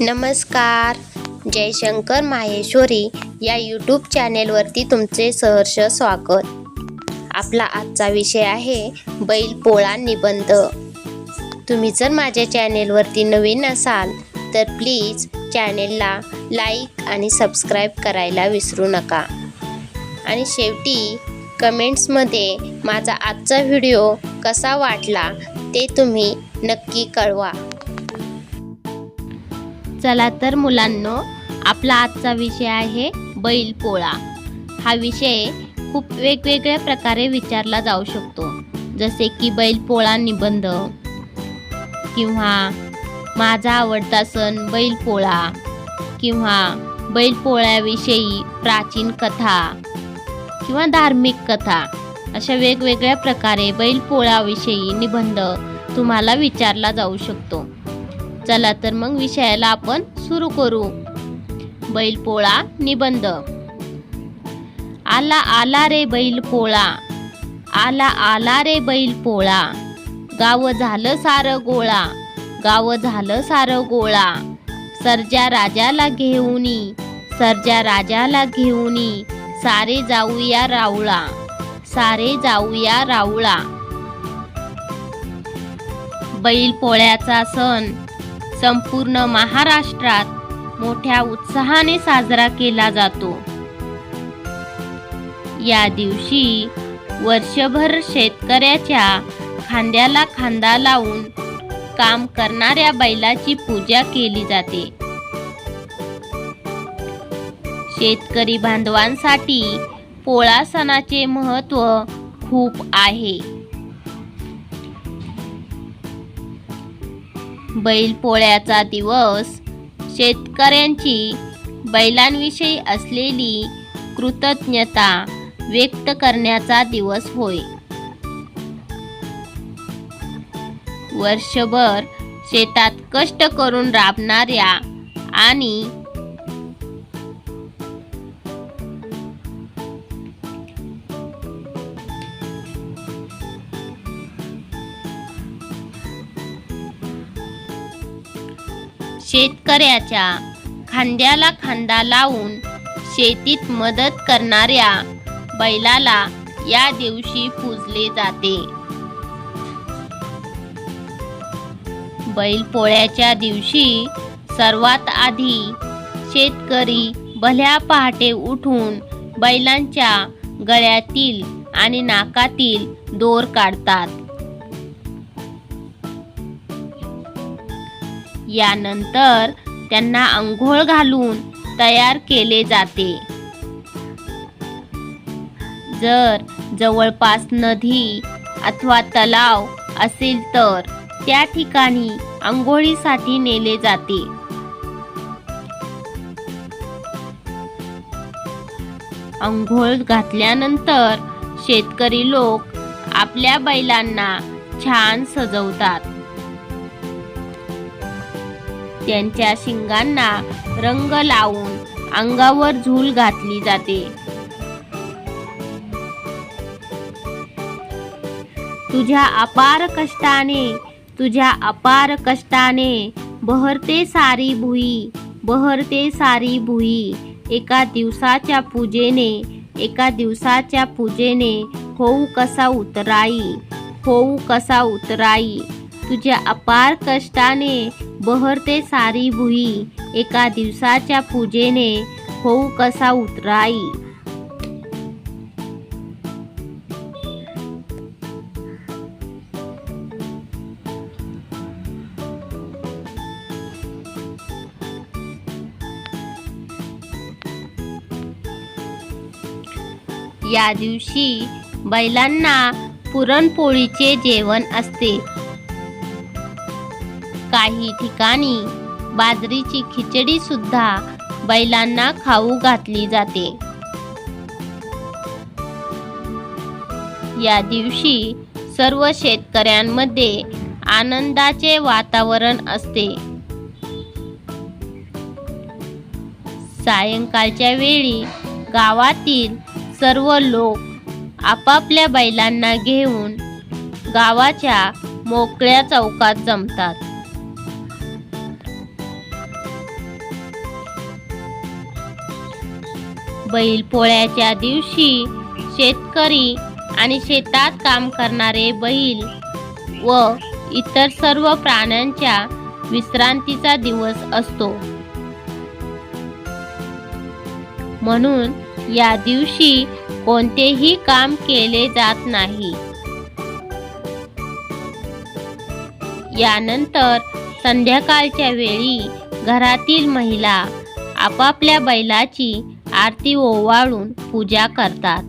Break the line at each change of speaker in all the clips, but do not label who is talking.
नमस्कार. जयशंकर माहेश्वरी या यूट्यूब चॅनेलवरती तुमचे सहर्ष स्वागत. आपला आजचा विषय आहे बैलपोळा निबंध. तुम्ही जर माझ्या चॅनेलवरती नवीन असाल तर प्लीज चॅनेलला लाईक आणि सबस्क्राईब करायला विसरू नका. आणि शेवटी कमेंट्समध्ये माझा आजचा व्हिडिओ कसा वाटला ते तुम्ही नक्की कळवा. चला तर मुलांनो आपला आजचा विषय आहे बैलपोळा हा विषय खूप वेगवेगळ्या प्रकारे विचारला जाऊ शकतो. जसे की बैलपोळा निबंध किंवा माझा आवडता सण बैलपोळा किंवा बैलपोळ्याविषयी प्राचीन कथा किंवा धार्मिक कथा. अशा वेगवेगळ्या प्रकारे बैलपोळाविषयी निबंध तुम्हाला विचारला जाऊ शकतो. चला तर मग विषयाला आपण सुरू करू. बैलपोळा निबंध. आला आला रे बैलपोळा आला आला रे बैलपोळा गाव झालं सारं गोळा. गाव झालं सारं गोळा. सर्जा राजाला घेऊनी सर्जा राजाला घेऊनी सारे जाऊया रावळा. सारे जाऊया रावळा. बैलपोळ्याचा सण. संपूर्ण महाराष्ट्रात मोठ्या उत्साहाने साजरा केला जातो. या दिवशी वर्षभर शेतकऱ्याच्या खांद्याला खांदा लावून काम करणाऱ्या बैलाची पूजा केली जाते. शेतकरी बांधवांसाठी पोळा सणाचे महत्त्व खूप आहे. बैलपोळ्याचा दिवस शेतकऱ्यांची बैलांविषयी असलेली कृतज्ञता व्यक्त करण्याचा दिवस होय. वर्षभर शेतात कष्ट करून राबणाऱ्या आणि शेतकऱ्याच्या खांद्याला खांदा लावून शेतीत मदत करणाऱ्या बैलाला या दिवशी पूजले जाते. बैलपोळ्याच्या दिवशी सर्वात आधी शेतकरी भल्या पहाटे उठून बैलांच्या गळ्यातील आणि नाकातील दोर काढतात. यानंतर त्यांना अंघोळ घालून तयार केले जाते. जर जवळपास नदी अथवा तलाव असेल तर त्या ठिकाणी आंघोळीसाठी नेले जाते. अंघोळ घातल्यानंतर शेतकरी लोक आपल्या बैलांना छान सजवतात. त्यांच्या शिंगांना रंग लावून अंगावर झूल घातली जाते. तुझ्या अपार कष्टाने तुझ्या अपार कष्टाने बहरते सारी भुई बहरते सारी भुई. एका दिवसाच्या पूजेने एका दिवसाच्या पूजेने होऊ कसा उतराई होऊ कसा उतराई. तुझ्या अपार कष्टाने बहरते सारी भुई एका दिवसाच्या पूजेने होऊ कसा उतराई? या दिवशी बैलांना पुरणपोळीचे जेवण असते. काही ठिकाणी बाजरीची खिचडी सुद्धा बैलांना खाऊ घातली जाते. या दिवशी सर्व शेतकऱ्यांमध्ये आनंदाचे वातावरण असते. सायंकाळच्या वेळी गावातील सर्व लोक आपापल्या बैलांना घेऊन गावाच्या मोकळ्या चौकात जमतात. बैल पोळ्याच्या दिवशी शेतकरी आणि शेतात काम करणारे बैल व इतर सर्व प्राण्यांच्या विश्रांतीचा दिवस असतो. म्हणून या दिवशी कोणतेही काम केले जात नाही. यानंतर संध्याकाळच्या वेळी घरातील महिला आपापल्या बैलाची आरती ओवाळून पूजा करतात.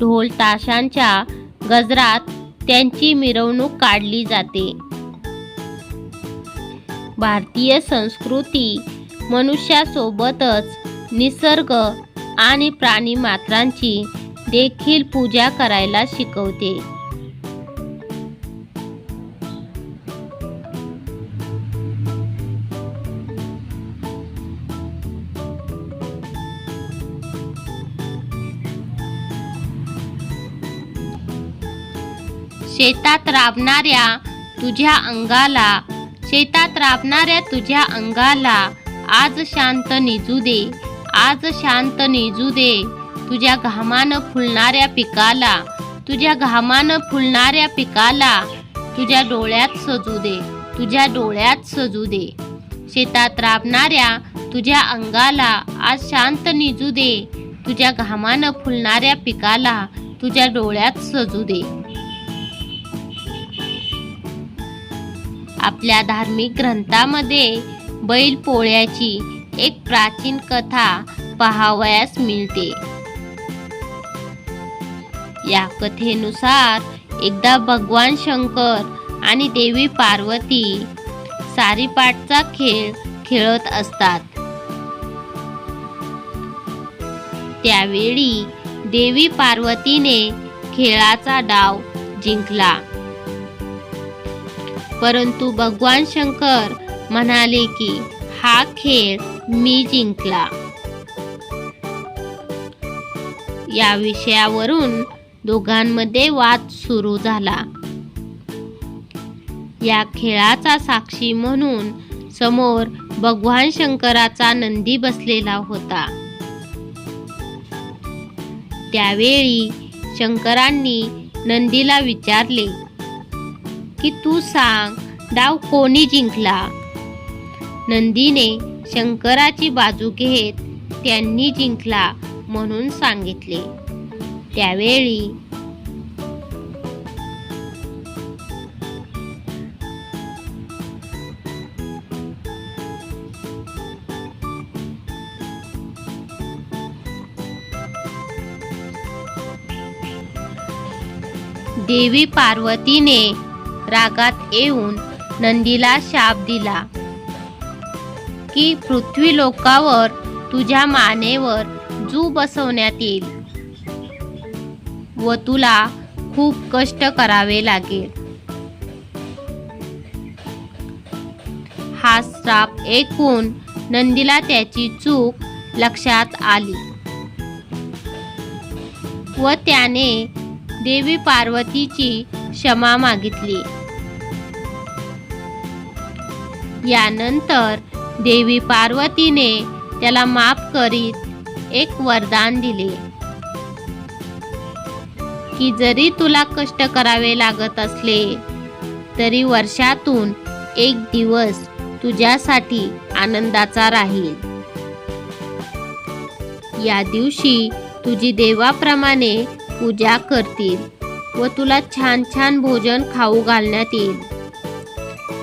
ढोल ताशांच्या गजरात त्यांची मिरवणूक काढली जाते. भारतीय संस्कृती मनुष्यासोबतच निसर्ग आणि प्राणी मात्रांची देखील पूजा करायला शिकवते. शेतात राबणाऱ्या तुझ्या अंगाला शेतात राबणाऱ्या तुझ्या अंगाला आज शांत निजू दे आज शांत निजू दे. तुझ्या घामानं फुलणाऱ्या पिकाला तुझ्या घामानं फुलणाऱ्या पिकाला तुझ्या डोळ्यात सजू दे तुझ्या डोळ्यात सजू दे. शेतात राबणाऱ्या तुझ्या अंगाला आज शांत निजू दे. तुझ्या घामानं फुलणाऱ्या पिकाला तुझ्या डोळ्यात सजू दे. आपल्या धार्मिक ग्रंथामध्ये बैल पोळ्याची एक प्राचीन कथा पहावयास मिळते. या कथेनुसार एकदा भगवान शंकर आणि देवी पार्वती सारीपाटचा खेळ खेळत असतात. त्यावेळी देवी पार्वतीने खेळाचा डाव जिंकला. परंतु भगवान शंकर म्हणाले की हा खेळ मी जिंकला. या विषयावरून दोघांमध्ये वाद सुरू झाला. या खेळाचा साक्षी म्हणून समोर भगवान शंकराचा नंदी बसलेला होता. त्यावेळी शंकरांनी नंदीला विचारले की तू सांग डाव कोणी जिंकला? नंदीने शंकराची बाजू घेत त्यांनी जिंकला म्हणून सांगितले. त्यावेळी देवी पार्वतीने रागात येऊन नंदीला शाप दिला. की पृथ्वी लोकावर तुझ्या मानेवर जू बसवण्यात येईल व तुला खूप कष्ट करावे लागेल. हा श्राप ऐकून नंदीला त्याची चूक लक्षात आली. व त्याने देवी पार्वतीची क्षमा मागितली. यानंतर देवी पार्वतीने त्याला माफ करीत एक वरदान दिले. की जरी तुला कष्ट करावे लागत असले तरी वर्षातून एक दिवस तुझ्यासाठी आनंदाचा राहील. या दिवशी तुझी देवाप्रमाणे पूजा करतील व तुला छान छान भोजन खाऊ घालण्यात येईल.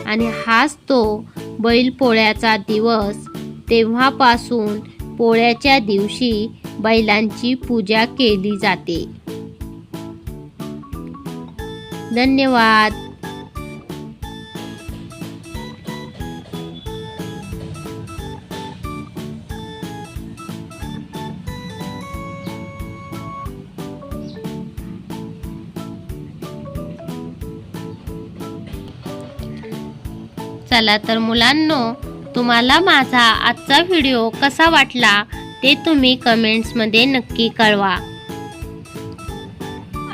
आणि हाच तो बैलपोळ्याचा दिवस. तेव्हापासून पोळ्याच्या दिवशी बैलांची पूजा केली जाते. धन्यवाद. चला तर मुलांनो तुम्हाला माझा आजचा व्हिडिओ कसा वाटला ते तुम्ही कमेंट्समध्ये नक्की कळवा.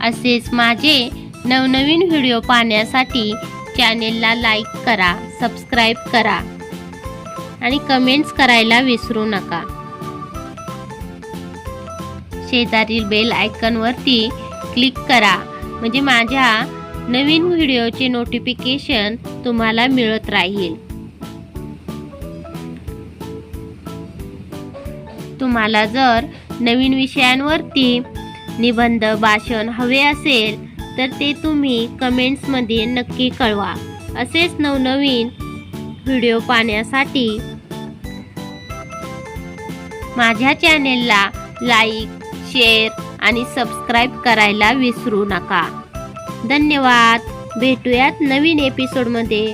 असेच माझे नवनवीन व्हिडिओ पाहण्यासाठी चॅनेलला लाईक करा सबस्क्राईब करा आणि कमेंट्स करायला विसरू नका. शेजारील बेल आयकनवरती क्लिक करा. म्हणजे माझ्या नवीन व्हिडिओचे नोटिफिकेशन तुम्हाला मिळत राहील. तुम्हाला जर नवीन विषयांवरती निबंध भाषण हवे असेल तर ते तुम्ही कमेंट्समध्ये नक्की कळवा. असेच नवनवीन व्हिडिओ पाहण्यासाठी माझ्या चॅनेलला लाईक शेअर आणि सबस्क्राईब करायला विसरू नका. धन्यवाद! भेटूयात नवीन एपिसोडमध्ये